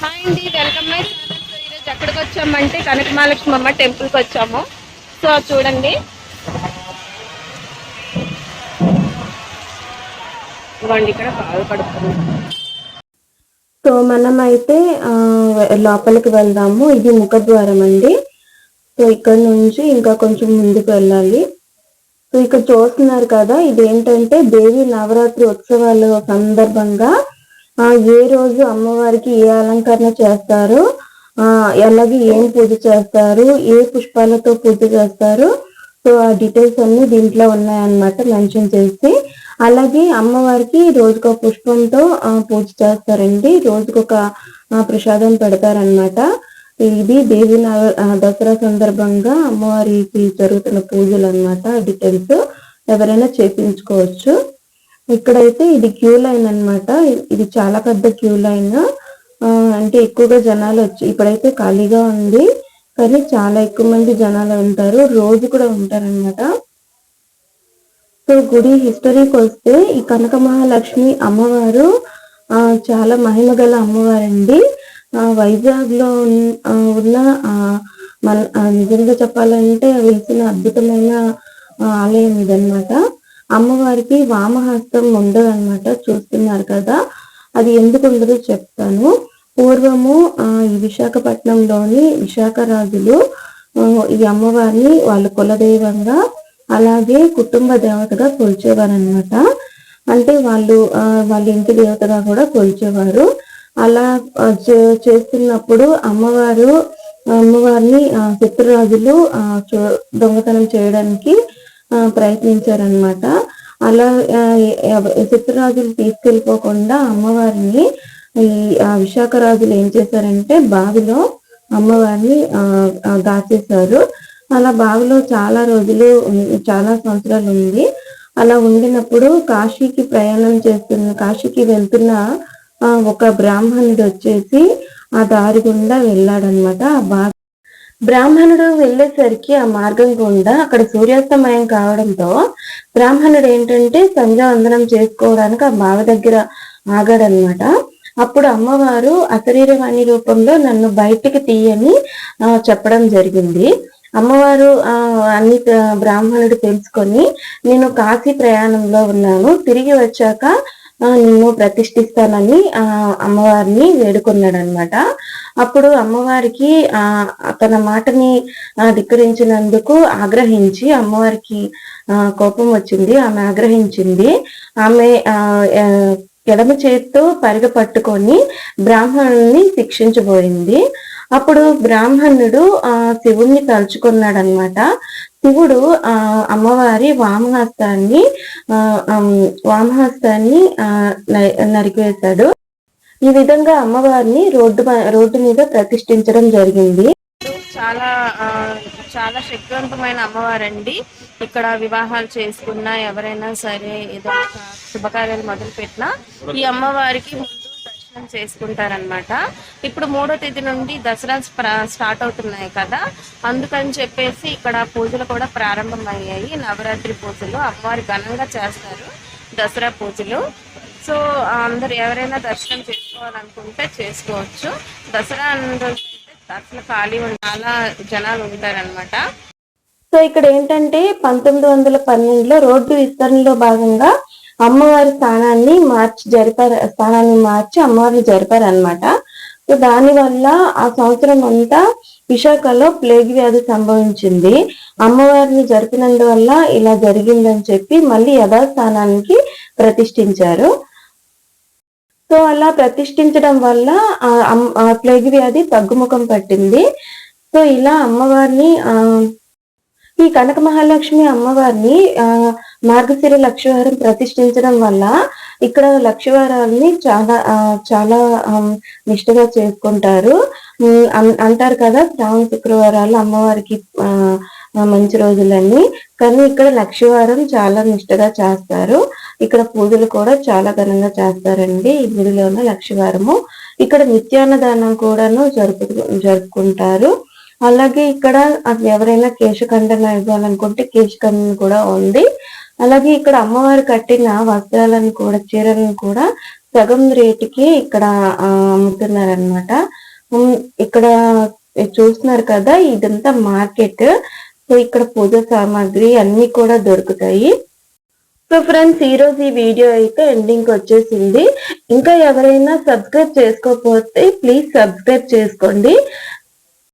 Hi అండి welcome my channel so ఈరోజు ఎక్కడికి వచ్చామంటే కనక మహాలక్ష్మి అమ్మ టెంపుల్కి వచ్చాము. సో చూడండి. ఇవ్వండి ఇక్కడ బాగా సో మనం అయితే లోపలికి వెళ్దాము. ఇది ముఖద్వారం అండి. సో ఇక్కడ నుంచి ఇంకా కొంచెం ముందుకు వెళ్ళాలి. సో ఇక్కడ చూస్తున్నారు కదా ఇది ఏంటంటే దేవి నవరాత్రి ఉత్సవాల సందర్భంగా ఏ రోజు అమ్మవారికి ఏ అలంకరణ చేస్తారు? అలాగే ఏం పూజ చేస్తారు? ఏ పుష్పాలతో పూజ చేస్తారు? సో ఆ డీటెయిల్స్ అన్ని దీంట్లో ఉన్నాయన్నమాట మెన్షన్ చేసి. అలాగే అమ్మవారికి రోజుకొక పుష్పంతో పూజ చేస్తారండి. రోజుకొక ప్రసాదం పెడతారనమాట ఇది దేవి దసరా సందర్భంగా అమ్మవారికి జరుగుతున్న పూజలు అన్నమాట డీటెయిల్స్. ఎవరైనా చేపించుకోవచ్చు. ఇక్కడైతే ఇది క్యూ లైన్ అన్నమాట. ఇది చాలా పెద్ద క్యూ లైన్. అంటే ఎక్కువగా జనాలు వచ్చి ఇప్పుడైతే ఖాళీగా ఉంది. కానీ చాలా ఎక్కువ మంది జనాలు ఉంటారు. రోజు కూడా ఉంటారన్నమాట. సో గుడి హిస్టరీకి వస్తే ఈ కనక మహాలక్ష్మి అమ్మవారు చాలా మహిమ గల అమ్మవారండి. వైజాగ్లో వైజాగ్లో ఉన్న మన నిజంగా చెప్పాలంటే వెలిసిన అద్భుతమైన ఆలయం ఇదన్నమాట. అమ్మవారికి వామహస్తం ఉండదు అనమాట చూస్తున్నారు కదా. అది ఎందుకు ఉండదో చెప్తాను. పూర్వము ఈ విశాఖపట్నంలోని విశాఖ రాజులు ఈ అమ్మవారిని వాళ్ళ కులదైవంగా అలాగే కుటుంబ దేవతగా కొలిచేవారు అనమాట అంటే వాళ్ళు వాళ్ళ ఇంటి దేవతగా కూడా కొలిచేవారు. అలా చే- చేస్తున్నప్పుడు అమ్మవారు అమ్మవారిని ఆ, శత్రురాజులు దొంగతనం చేయడానికి ప్రయత్నించారనమాట అలా శత్రురాజులు తీసుకెళ్ళిపోకుండా అమ్మవారిని ఈ విశాఖ రాజులు ఏం చేశారంటే బావిలో అమ్మవారిని దాచేశారు. అలా బావిలో చాలా రోజులు చాలా సంవత్సరాలు ఉంది. అలా ఉండినప్పుడు కాశీకి ప్రయాణం చేస్తున్న కాశీకి వెళ్తున్న ఒక బ్రాహ్మణుడు వచ్చేసి ఆ దారి గుండా వెళ్ళాడనమాట ఆ బావి బ్రాహ్మణుడు వెళ్ళేసరికి ఆ మార్గం గుండా అక్కడ సూర్యాస్తమయం కావడంతో బ్రాహ్మణుడు ఏంటంటే సంధ్యావందనం చేసుకోవడానికి ఆ బావి దగ్గర ఆగాడనమాట. అప్పుడు అమ్మవారు అశరీరవాణి రూపంలో నన్ను బయటికి తీయని చెప్పడం జరిగింది. అమ్మవారు ఆ అన్ని బ్రాహ్మణుడు తెలుసుకొని నేను కాశీ ప్రయాణంలో ఉన్నాను. తిరిగి వచ్చాక నిన్ను ప్రతిష్ఠిస్తానని ఆ అమ్మవారిని వేడుకున్నాడు అనమాట అప్పుడు అమ్మవారికి ఆ తన మాటని ధిక్కరించినందుకు ఆగ్రహించి అమ్మవారికి ఆ, కోపం వచ్చింది. ఆమె ఆగ్రహించింది. ఆమె ఎడమ చేత్తో పరిగ పట్టుకొని బ్రాహ్మణుని శిక్షించబోయింది. అప్పుడు బ్రాహ్మణుడు ఆ శివుణ్ణి తలుచుకున్నాడు అనమాట శివుడు ఆ అమ్మవారి వామహస్తాన్ని ఆ వామహస్తాన్ని ఆ నరికివేశాడు. ఈ విధంగా అమ్మవారిని రోడ్డు రోడ్డు మీద ప్రతిష్ఠించడం జరిగింది. చాలా చాలా శక్తివంతమైన అమ్మవారండి. ఇక్కడ వివాహాలు చేసుకున్న ఎవరైనా సరే ఏదో ఒక శుభకార్యాలు మొదలు పెట్టినా ఈ అమ్మవారికి ముందు దర్శనం చేసుకుంటారనమాట ఇప్పుడు మూడో తేదీ నుండి దసరా స్టార్ట్ అవుతున్నాయి కదా. అందుకని చెప్పేసి ఇక్కడ పూజలు కూడా ప్రారంభమయ్యాయి. నవరాత్రి పూజలు అమ్మవారి ఘనంగా చేస్తారు. దసరా పూజలు. సో అందరు ఎవరైనా దర్శనం చేసుకోవాలనుకుంటే చేసుకోవచ్చు. దసరా అసలు ఖాళీ చాలా జనాలు ఉంటారనమాట సో ఇక్కడ ఏంటంటే పంతొమ్మిది వందల పన్నెండులో రోడ్డు విస్తరణలో భాగంగా అమ్మవారి స్థానాన్ని మార్చి జరిపారు స్థానాన్ని మార్చి అమ్మవారిని జరిపారు అనమాట సో దాని వల్ల ఆ సంవత్సరం అంతా విశాఖలో ప్లేగ్ వ్యాధి సంభవించింది. అమ్మవారిని జరిపినందువల్ల ఇలా జరిగిందని చెప్పి మళ్ళీ యథాస్థానానికి ప్రతిష్ఠించారు. సో అలా ప్రతిష్ఠించడం వల్ల ఆ అమ్- ఆ ప్లేగ్ వ్యాధి తగ్గుముఖం పట్టింది. సో ఇలా అమ్మవారిని ఆ ఈ కనక మహాలక్ష్మి అమ్మవారిని ఆ మార్గశిర లక్షవారం ప్రతిష్ఠించడం వల్ల ఇక్కడ లక్షవారాల్ని చాలా చాలా నిష్టగా చేసుకుంటారు. అంటారు కదా శ్రావణ శుక్రవారాలు అమ్మవారికి మంచి రోజులన్నీ కానీ ఇక్కడ లక్షవారం చాలా నిష్టగా చేస్తారు. ఇక్కడ పూజలు కూడా చాలా ఘనంగా చేస్తారండి. ఈ గుడిలో ఉన్న లక్ష్మీవారము ఇక్కడ నిత్యాన్నదానం కూడాను జరుపు జరుపుకుంటారు. అలాగే ఇక్కడ ఎవరైనా కేశఖండన ఇవ్వాలనుకుంటే కేశఖండన కూడా ఉంది. అలాగే ఇక్కడ అమ్మవారు కట్టిన వస్త్రాలను కూడా చీరలను కూడా సగం రేటుకి ఇక్కడ అమ్ముతున్నారనమాట ఇక్కడ చూస్తున్నారు కదా ఇదంతా మార్కెట్. సో ఇక్కడ పూజ సామాగ్రి అన్ని కూడా దొరుకుతాయి. సో ఫ్రెండ్స్ ఈరోజు ఈ వీడియో అయితే ఎండింగ్ వచ్చేసింది. ఇంకా ఎవరైనా సబ్స్క్రైబ్ చేసుకోకపోతే ప్లీజ్ సబ్స్క్రైబ్ చేసుకోండి.